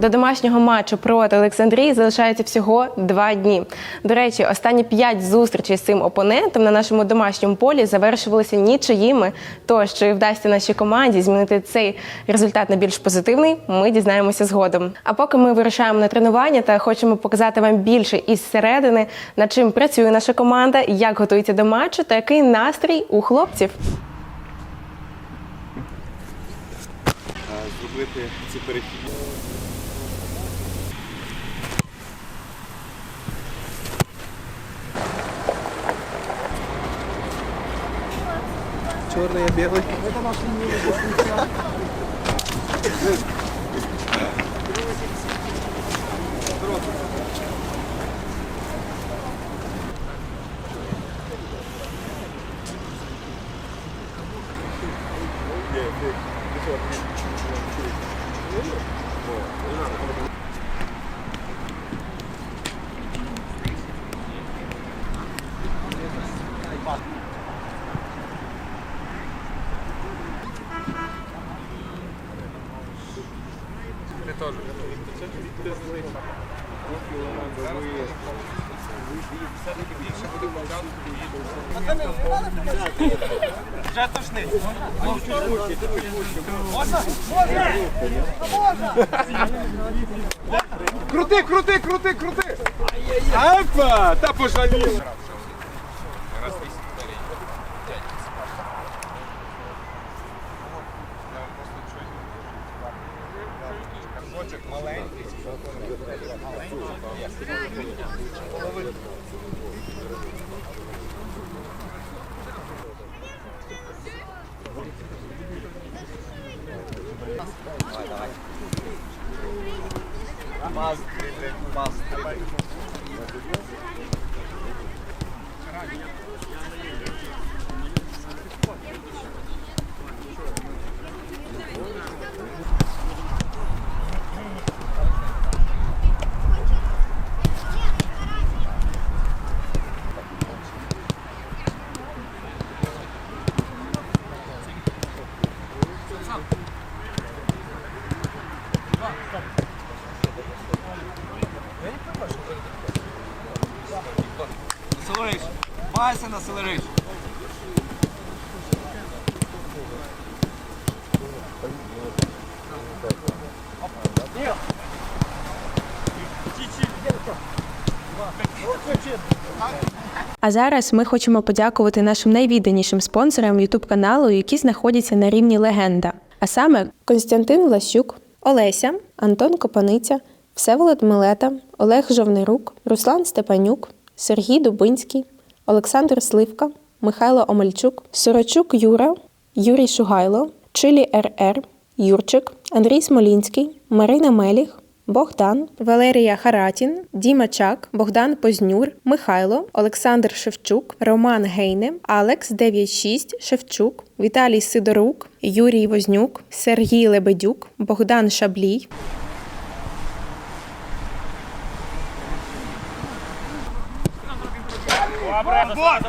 До домашнього матчу проти Олександрії залишається всього два дні. До речі, останні п'ять зустрічей з цим опонентом на нашому домашньому полі завершувалися нічиїми. Тож, чи вдасться нашій команді змінити цей результат на більш позитивний, ми дізнаємося згодом. А поки ми вирушаємо на тренування та хочемо показати вам більше із середини, над чим працює наша команда, як готується до матчу та який настрій у хлопців. зробити ці перехідні. Чорний, а білий. Крути, крути, крути, крути! Апа! Та пожалів! Acceleration. Bias and acceleration. А зараз ми хочемо подякувати нашим найвідданішим спонсорам youtube каналу, які знаходяться на рівні легенда. А саме Константин Влащук, Олеся, Антон Копаниця, Всеволод Милета, Олег Жовнирук, Руслан Степанюк, Сергій Дубинський, Олександр Сливка, Михайло Омельчук, Сорочук Юра, Юрій Шугайло, Чилі РР, Юрчик, Андрій Смолінський, Марина Меліх, Богдан, Валерія Харатін, Діма Чак, Богдан Познюр, Михайло, Олександр Шевчук, Роман Гейне, Алекс 96 Шевчук, Віталій Сидорук, Юрій Вознюк, Сергій Лебедюк, Богдан Шаблій, Обратно,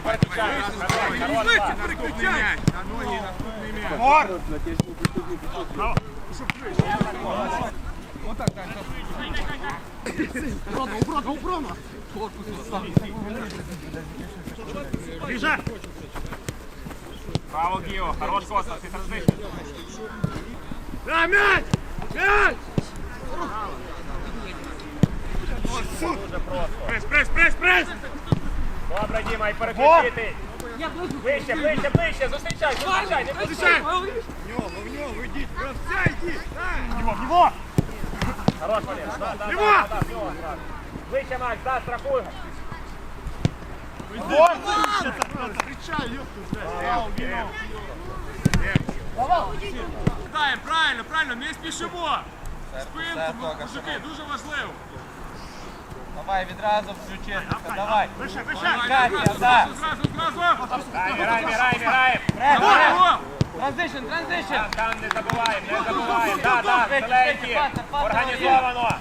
Переключайте, переключайте! На ноги, наступний м'яч. Гор! Отак, Данька. Убрано, убрано, убрано! Корпус відстав. Ближе! Браво, Гіо! Хорош, Костас, ти транзиш. Да, м'яч! М'яч! Прес, прес, прес, прес! Добре, Діма, і переключити. Ближче, ближче, ближче, зустрічай, зустрічай, не пускай. В нього, в нього, йдіть! Гравця, йдіть! Дімо, Дімо! Хорош, Валер, да, да, да, да, в нього. Ближче, Макс, да, страхуй. Встречай, ёпту, блядь! Даємо, правильно, правильно, не спішимо! Спинку, мужики, дуже важливо! Давай відразу включити. Давай. Вище, вище! Катя, да. Зразу, зразу! Граємо. Гол, гол! Транзишн, транзишн. Там, не забуваємо, не забуваємо. Да, да, зеленькі. Організовано.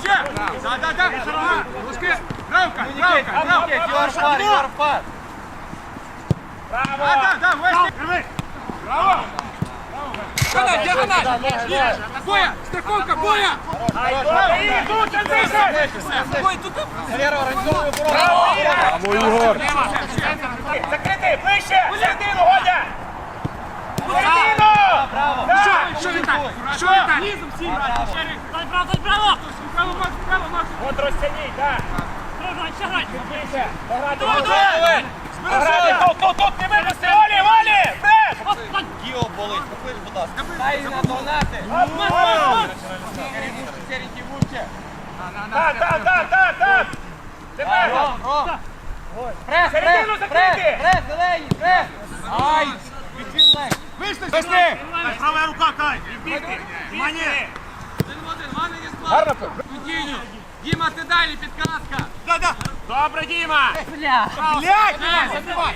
Ще! Да, да, да! Русски! Гравка, гравка, гравка! Part, your part. Да, Браво! да, да! Браво! Диагональ, диагональ! Боя! Страховка, боя! І Мамо, Ігор. Закрити, ближче! Середину, Годя! Середину! Браво. Що не так? Що не так? Низом всі! Дай право, дай право! Право, Макс, право, Макс! От розтягніть, так! Ближче! Пограти! Давай. Пограти! Тут, тут, тут! Не випусти! Олі! Бек! Кіо болить. Поклич, будь ласка. Дай надогнати. Серенький вуче. Так, так, так, так, так! Тепер! Ром, Ром. Прес, прес, Середину прес, закрити! прес, зелені, прес. Ай, відвів легко. Вийшли! Пусти! Права рука, Кай! Відбігти! Внимание! Один в один, Ваня не склад! Кутіню! Діма, ти далі, підказка! Добре, Діма! Бля. Блядь! Забивай!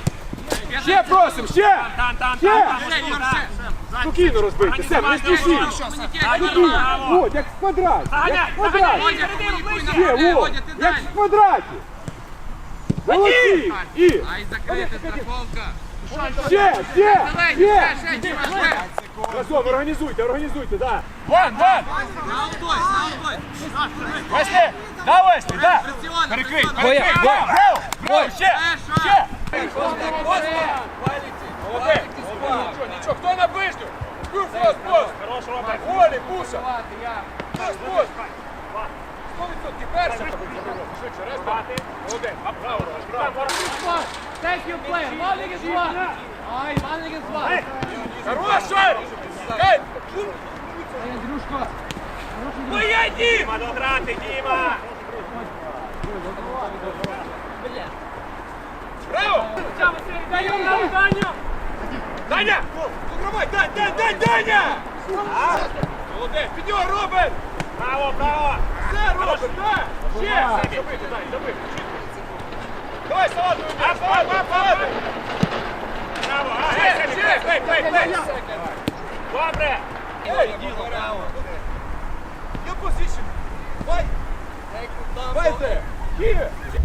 Ще просим, ще! Там, там, Ще! там! Ще, Ігор, ще! Спокійно розбийте, все, не спішіть. От, як в квадраті. Як в квадраті. заганяй! Водя, публікуй на Ще, поле, о, Водя, ти як в квадраті. Молодці. І Ай, закрита страховка! ще, ще, ще. Разом, організуйте, організуйте, да. Вон, вон! На аутой, на аутой! Весли! Да, Весли, да! Перекрий, перекрий! Браво! Браво! Ще! Ще! Молодець. Нічого, хто на ближню? Пост, пост. Хорош, Роберт! Олі, Буша. Пост, пост. 100% перший. Швидше, два. Молодець. Браво, браво. Thank you, player. One against one. Ай, one against one. Хорош, Шарик. Ей, Андрюшко. Ну я Діма дограти, Діма! Браво. Даємо на Даню! Даня! Покривай, Дань, Дань, Дань, Даня! Молодець, під нього, Роберт! Браво, браво! Все, Роберт, так! Ще! Забити, Дань, забити, Давай, салату, салату, салату! Браво! А, Ще, ще! плей, плей, плей! Добре! Ей, Я посвідчений! Бай! Байте!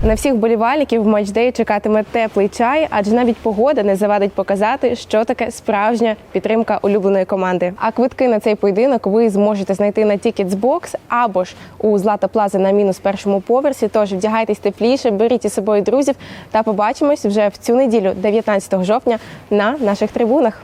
На всіх болівальників в матчдей чекатиме теплий чай, адже навіть погода не завадить показати, що таке справжня підтримка улюбленої команди. А квитки на цей поєдинок ви зможете знайти на Ticketsbox або ж у Злата Плаза на мінус першому поверсі. Тож вдягайтесь тепліше, беріть із собою друзів та побачимось вже в цю неділю, 19 жовтня, на наших трибунах.